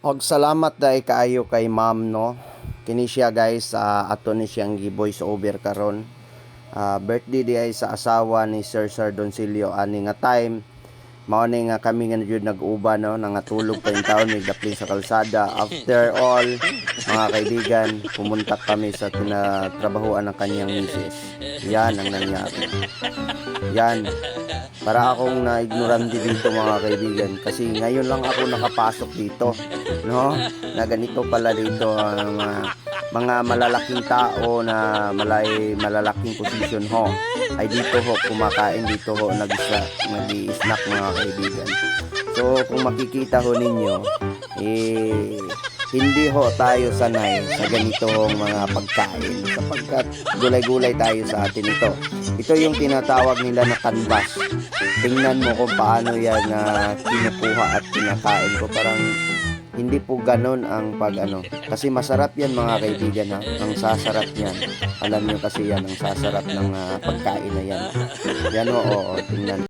Og salamat dai kaayo kay ma'am no. Kini siya guys sa ato ni siyang gi-voice over karon. Ah, birthday di sa asawa ni Sir Sir Doncilio ani nga time mao ni nga kami nga jud nag-uba no? Nangatulog pa yung taon may daplin sa kalsada. After all mga kaibigan pumunta kami sa tinatrabahuan ng kanyang misis. Yan ang nangyari. Yan para akong na-ignorante dito mga kaibigan. Kasi ngayon lang ako nakapasok dito no? Na ganito pala dito ang mga mga malalaking tao na malay malalaking position ho. Ay dito ho. Kumakain dito ho. Nag nag-snack mga kaibigan. So kung makikita ho ninyo eh hindi ho tayo sanay sa ganito hong mga pagkain. Sapagkat gulay-gulay tayo sa atin ito. Ito yung tinatawag nila na canvas tingnan mo kung paano yan na kinukuha at kinakain ko. Parang hindi po ganon ang pag ano. Kasi masarap yan mga kaibigan ha? Ang sasarap yan alam nyo kasi yan ang sasarap ng ah, pagkain na yan. Yan o oo, tingnan